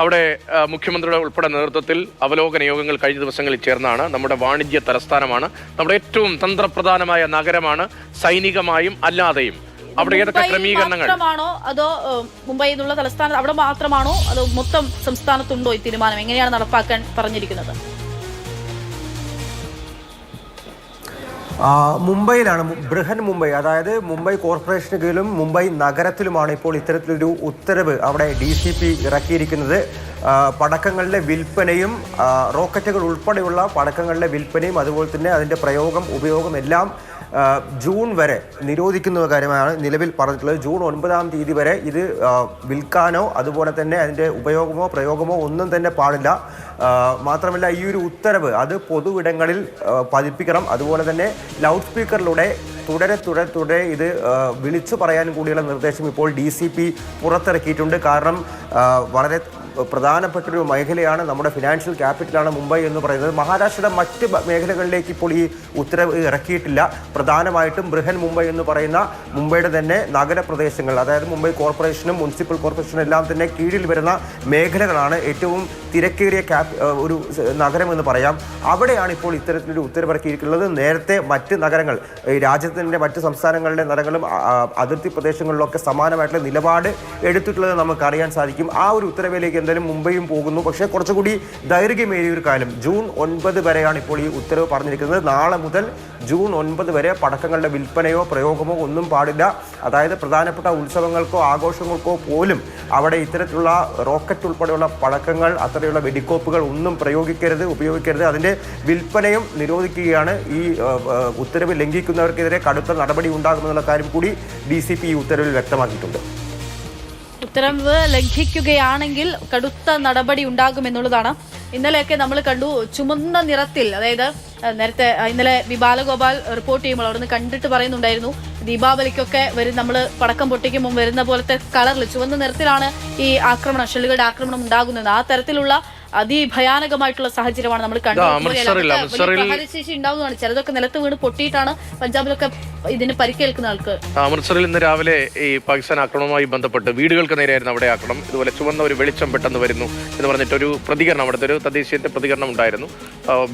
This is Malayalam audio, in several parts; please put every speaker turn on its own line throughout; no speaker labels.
അവിടെ മുഖ്യമന്ത്രിയുടെ ഉൾപ്പെടെ നേതൃത്വത്തിൽ അവലോകന യോഗങ്ങൾ കഴിഞ്ഞ ദിവസങ്ങളിൽ ചേർന്നാണ്. നമ്മുടെ വാണിജ്യ തലസ്ഥാനമാണ്. നമ്മുടെ ഏറ്റവും തന്ത്രപ്രധാനമായ നഗരമാണ് സൈനികമായും അല്ലാതെയും. അവിടെ ഏതൊക്കെ ക്രമീകരണങ്ങൾ?
മാത്രമാണോ അതോ മുംബൈ എന്നുള്ള തലസ്ഥാനം അവിടെ മാത്രമാണോ അതോ മൊത്തം സംസ്ഥാനത്തുണ്ടോ ഈ തീരുമാനം? എങ്ങനെയാണ് നടപ്പാക്കാൻ പറഞ്ഞിരിക്കുന്നത്?
മുംബൈയിലാണ് ബൃഹൻ മുംബൈ അതായത് മുംബൈ കോർപ്പറേഷന് കീഴിലും മുംബൈ നഗരത്തിലുമാണ് ഇപ്പോൾ ഇത്തരത്തിലൊരു ഉത്തരവ് അവിടെ ഡി സി പി ഇറക്കിയിരിക്കുന്നത്. പടക്കങ്ങളുടെ വിൽപ്പനയും റോക്കറ്റുകൾ ഉൾപ്പെടെയുള്ള പടക്കങ്ങളുടെ വിൽപ്പനയും അതുപോലെ തന്നെ അതിന്റെ പ്രയോഗം ഉപയോഗം എല്ലാം ജൂൺ വരെ നിരോധിക്കുന്ന കാര്യമാണ് നിലവിൽ പറഞ്ഞിട്ടുള്ളത്. ജൂൺ ഒൻപതാം തീയതി വരെ ഇത് വിൽക്കാനോ അതുപോലെ തന്നെ അതിന്റെ ഉപയോഗമോ പ്രയോഗമോ ഒന്നും തന്നെ പാടില്ല. മാത്രമല്ല ഈ ഒരു ഉത്തരവ് അത് പൊതുവിടങ്ങളിൽ പതിപ്പിക്കണം. അതുപോലെ തന്നെ ലൗഡ് സ്പീക്കറിലൂടെ തുടരെ തുടരെ തുടരെ ഇത് വിളിച്ചു പറയാൻ കൂടിയുള്ള നിർദ്ദേശം ഇപ്പോൾ ഡി സി പി പുറത്തിറക്കിയിട്ടുണ്ട്. കാരണം വളരെ പ്രധാനപ്പെട്ട ഒരു മേഖലയാണ് നമ്മുടെ ഫിനാൻഷ്യൽ ക്യാപിറ്റലാണ് മുംബൈ എന്ന് പറയുന്നത്. മഹാരാഷ്ട്രയുടെ മറ്റ് മേഖലകളിലേക്ക് ഇപ്പോൾ ഈ ഉത്തരവ് ഇറക്കിയിട്ടില്ല. പ്രധാനമായിട്ടും ബൃഹൻ മുംബൈ എന്ന് പറയുന്ന മുംബൈയുടെ തന്നെ നഗരപ്രദേശങ്ങൾ അതായത് മുംബൈ കോർപ്പറേഷനും മുനിസിപ്പൽ കോർപ്പറേഷനും എല്ലാം തന്നെ കീഴിൽ വരുന്ന മേഖലകളാണ് ഏറ്റവും തിരക്കേറിയ ക്യാപ് ഒരു നഗരം എന്ന് പറയാം. അവിടെയാണ് ഇപ്പോൾ ഇത്തരത്തിലൊരു ഉത്തരവിറക്കിയിരിക്കുന്നത്. നേരത്തെ മറ്റ് നഗരങ്ങൾ രാജ്യത്തിന്റെ മറ്റ് സംസ്ഥാനങ്ങളിലെ നഗരങ്ങളും അതിർത്തി പ്രദേശങ്ങളിലൊക്കെ സമാനമായിട്ടുള്ള നിലപാട് എടുത്തിട്ടുള്ളത് നമുക്ക് അറിയാൻ സാധിക്കും. ആ ഒരു ഉത്തരവിലേക്ക് എന്തായാലും മുംബൈയും പോകുന്നു. പക്ഷേ കുറച്ചുകൂടി ദൈർഘ്യമേറിയ ഒരു കാലം. ജൂൺ ഒൻപത് വരെയാണ് ഇപ്പോൾ ഈ ഉത്തരവ് പറഞ്ഞിരിക്കുന്നത്. നാളെ മുതൽ ജൂൺ ഒൻപത് വരെ പടക്കങ്ങളുടെ വിൽപ്പനയോ പ്രയോഗമോ ഒന്നും പാടില്ല. അതായത് പ്രധാനപ്പെട്ട ഉത്സവങ്ങൾക്കോ ആഘോഷങ്ങൾക്കോ പോലും അവിടെ ഇത്തരത്തിലുള്ള റോക്കറ്റ് ഉൾപ്പെടെയുള്ള പടക്കങ്ങൾ അത്തരത്തിലുള്ള വെടിക്കോപ്പുകൾ ഒന്നും പ്രയോഗിക്കരുത് ഉപയോഗിക്കരുത്. അതിന്റെ വിൽപ്പനയും നിരോധിക്കുകയാണ്. ഈ ഉത്തരവ് ലംഘിക്കുന്നവർക്കെതിരെ കടുത്ത നടപടി ഉണ്ടാകുമെന്നുള്ള കാര്യം കൂടി ഡി സി പി ഈ ഉത്തരവിൽ വ്യക്തമാക്കിയിട്ടുണ്ട്.
ഉത്തരവ് ലംഘിക്കുകയാണെങ്കിൽ കടുത്ത നടപടി ഉണ്ടാകുമെന്നുള്ളതാണ് ഇന്നലെയൊക്കെ നമ്മൾ കണ്ടു ചുമന്ന നിറത്തിൽ അതായത് നേരത്തെ ഇന്നലെ ബി ബാലഗോപാൽ റിപ്പോർട്ട് ചെയ്യുമ്പോൾ അവിടുന്ന് കണ്ടിട്ട് പറയുന്നുണ്ടായിരുന്നു ദീപാവലിക്കൊക്കെ വരും നമ്മൾ പടക്കം പൊട്ടിക്കുമ്പോൾ വരുന്ന പോലത്തെ കളറിൽ ചുവന്ന നിറത്തിലാണ് ഈ ആക്രമണം ഷെല്ലുകളുടെ ആക്രമണം ഉണ്ടാകുന്നത്. ആ തരത്തിലുള്ള അതിഭയാനകമായിട്ടുള്ള സാഹചര്യമാണ് നമ്മൾ കണ്ടത്. ഉണ്ടാവുന്നതാണ്. ചിലതൊക്കെ നിലത്ത് വീണ് പൊട്ടിയിട്ടാണ് പഞ്ചാബിലൊക്കെ ഇതിന് പരിക്കേൽക്കുന്ന ആൾക്ക്.
അമൃത്സറിൽ ഇന്ന് രാവിലെ ഈ പാകിസ്ഥാൻ ആക്രമണവുമായി ബന്ധപ്പെട്ട് വീടുകൾക്ക് നേരെയായിരുന്നു അവിടെ ആക്രമണം. ഇതുപോലെ ചുവന്ന ഒരു വെളിച്ചം പെട്ടെന്ന് വരുന്നു എന്ന് പറഞ്ഞിട്ട് ഒരു പ്രതികരണം അവിടുത്തെ ഒരു തദ്ദേശീയത്തെ പ്രതികരണം ഉണ്ടായിരുന്നു.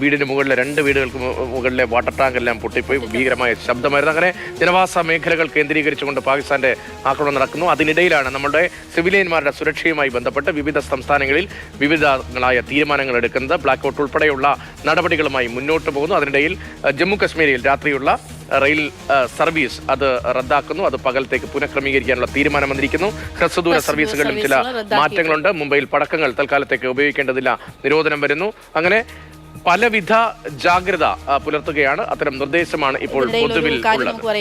വീടിന് മുകളിലെ രണ്ട് വീടുകൾക്ക് മുകളിലെ വാട്ടർ ടാങ്ക് എല്ലാം പൊട്ടിപ്പോയി. ഭീകരമായ ശബ്ദമായിരുന്നു. അങ്ങനെ ജനവാസ മേഖലകൾ കേന്ദ്രീകരിച്ചുകൊണ്ട് പാകിസ്ഥാന്റെ ആക്രമണം നടക്കുന്നു. അതിനിടയിലാണ് നമ്മുടെ സിവിലിയന്മാരുടെ സുരക്ഷയുമായി ബന്ധപ്പെട്ട് വിവിധ സംസ്ഥാനങ്ങളിൽ വിവിധങ്ങളായ തീരുമാനങ്ങൾ എടുക്കുന്നത് ബ്ലാക്ക് ഔട്ട് ഉൾപ്പെടെയുള്ള നടപടികളുമായി മുന്നോട്ട് പോകുന്നു. അതിനിടയിൽ ജമ്മു കശ്മീരിൽ രാത്രിയുള്ള റെയിൽ സർവീസ് അത് റദ്ദാക്കുന്നു. അത് പകലത്തേക്ക് പുനഃക്രമീകരിക്കാനുള്ള തീരുമാനം വന്നിരിക്കുന്നു. ഹ്രസ്വദൂര സർവീസുകളിലും ചില മാറ്റങ്ങളുണ്ട്. മുംബൈയിൽ പടക്കങ്ങൾ തൽക്കാലത്തേക്ക് ഉപയോഗിക്കേണ്ടതില്ല. നിരോധനം വരുന്നു. അങ്ങനെ പലവിധ ജാഗ്രത പുലർത്തുകയാണ്. അത്തരം നിർദ്ദേശമാണ് ഇപ്പോൾ പൊതുവിൽ ഉള്ളത്.